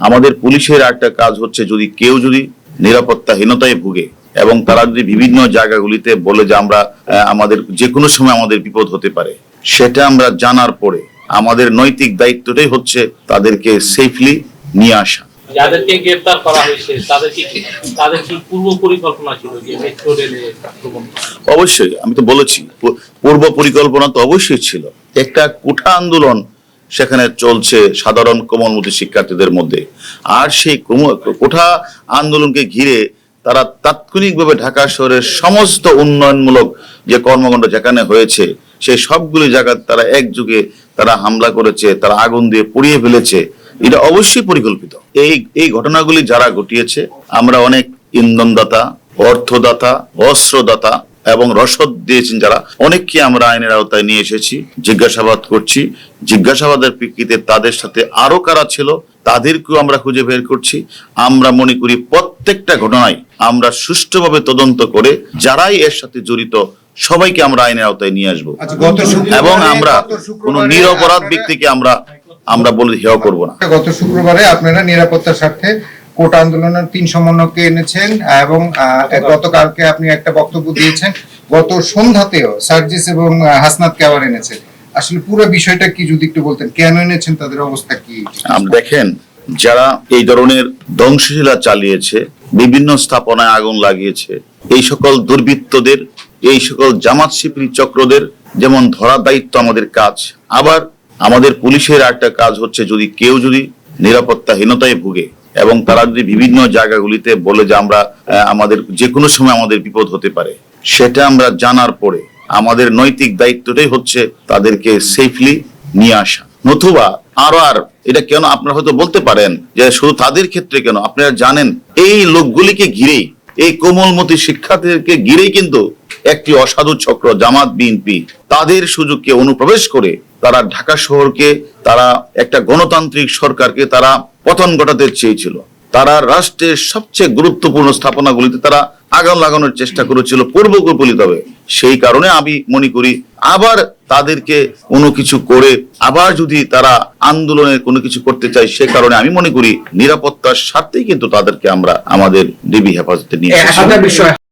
আমাদের পুলিশের একটা কাজ হচ্ছে যদি কেউ যদি নিরাপত্তাহীনতায় ভুগে এবং তারা যদি বিভিন্ন জায়গাগুলিতে বলে যে আমরা আমাদের যে কোনো সময় আমাদের বিপদ হতে পারে সেটা আমরা জানার পরে আমাদের নৈতিক দায়িত্বটাই হচ্ছে তাদেরকে সেফলি নিয়ে আসা। যাদেরকে গ্রেফতার করা হয়েছে তাদের কি তাদের কি পূর্ব পরিকল্পনা ছিল যে মেট্রো রেলে আক্রমণ অবশ্যই আমি তো বলেছি পূর্ব পরিকল্পনা তো অবশ্যই ছিল। একটা কুঠা আন্দোলন সেখানে চলছে সাধারণ কোমলমতি শিক্ষার্থীদের মধ্যে। আর সেই কোঠা আন্দোলনকে ঘিরে তারা তাৎক্ষণিকভাবে ঢাকা শহরের সমস্ত উন্নয়নমূলক যে কর্মকাণ্ড যেখানে হয়েছে, সেই সবগুলি জায়গা তারা একযুগে তারা হামলা করেছে, তারা আগুন দিয়ে পুড়িয়ে ফেলেছে। এটা অবশ্যই পরিকল্পিত। এই এই ঘটনাগুলি যারা ঘটিয়েছে, আমরা অনেক ইন্ধনদাতা, অর্থদাতা, অস্ত্রদাতা এবং রসদ দিয়েছেন যারা। অনেককে আমরা আইনের আওতায় নিয়ে এসেছি। জিজ্ঞাসাবাদ করছি। জিজ্ঞাসাবাদের প্রেক্ষিতে তাদের সাথে আরও কারা ছিল তাদেরকেও আমরা খুঁজে বের করছি। আমরা মনে করি প্রত্যেকটা ঘটনায় আমরা সুষ্ঠুভাবে তদন্ত করে যারাই এর সাথে জড়িত সবাইকে আমরা আইনের আওতায় নিয়ে আসব। আচ্ছা, এবং আমরা কোনো নিরপরাধ ব্যক্তিকে আমরা আমরা বলে হেয় করব না। গত শুক্রবারে আপনারা নিরাপত্তার স্বার্থে কোট আন্দোলনের তিন সমন্বয়কে এনেছেন এবং গতকালকে আপনি একটা বক্তব্য দিয়েছেন, গত সন্ধ্যাতেও সার্জিস এবং হাসনাতকে আবার এনেছেন। আসলে পুরো বিষয়টা কি যদি একটু বলতেন, কেন এনেছেন, তাদের অবস্থা কি? দেখেন, যারা এই ধরনের ধ্বংসশীলা চালিয়েছে, বিভিন্ন স্থাপনায় আগুন লাগিয়েছে, এই সকল দুর্বৃত্তদের, এই সকল জামাত শিবির চক্রদের যেমন ধরা দায়িত্ব আমাদের কাজ, আবার আমাদের পুলিশের একটা কাজ হচ্ছে যদি কেউ যদি নিরাপত্তাহীনতায় ভুগে এবং তারা যদি বিভিন্ন জায়গাগুলিতে বলে যে আমরা আমাদের যে কোনো সময় আমাদের বিপদ হতে পারে, সেটা আমরা জানার পরে আমাদের নৈতিক দায়িত্বটাই হচ্ছে তাদেরকে সেফলি নিয়ে আসা। নতুবা আরও আর, এটা কেন আপনারা হয়তো বলতে পারেন যে শুধু তাদের ক্ষেত্রে কেন? আপনারা জানেন, এই লোকগুলিকে ঘিরেই, এই কোমলমতি শিক্ষার্থীদেরকে ঘিরেই কিন্তু একটি অসাধু চক্র জামাত বিএনপি। তাদের সুযোগকে অনুপ্রবেশ করে তারা ঢাকা শহরকে তারা একটা গণতান্ত্রিক সরকারকে তারা পতন ঘটাতে চেয়েছিল। তারা রাষ্ট্রের সবচেয়ে গুরুত্বপূর্ণ স্থাপনাগুলিতে তারা আগাম লাগানোর চেষ্টা করেছিল পূর্বকল্পিতভাবে সেই কারণে আমি মনে করি আবার তাদেরকে কোনো কিছু করে আবার যদি তারা আন্দোলনের কোনো কিছু করতে চায় সে কারণে আমি মনে করি নিরাপত্তার স্বার্থেই কিন্তু তাদেরকে আমরা আমাদের ডিবি হেফাজতে নিয়ে বিষয়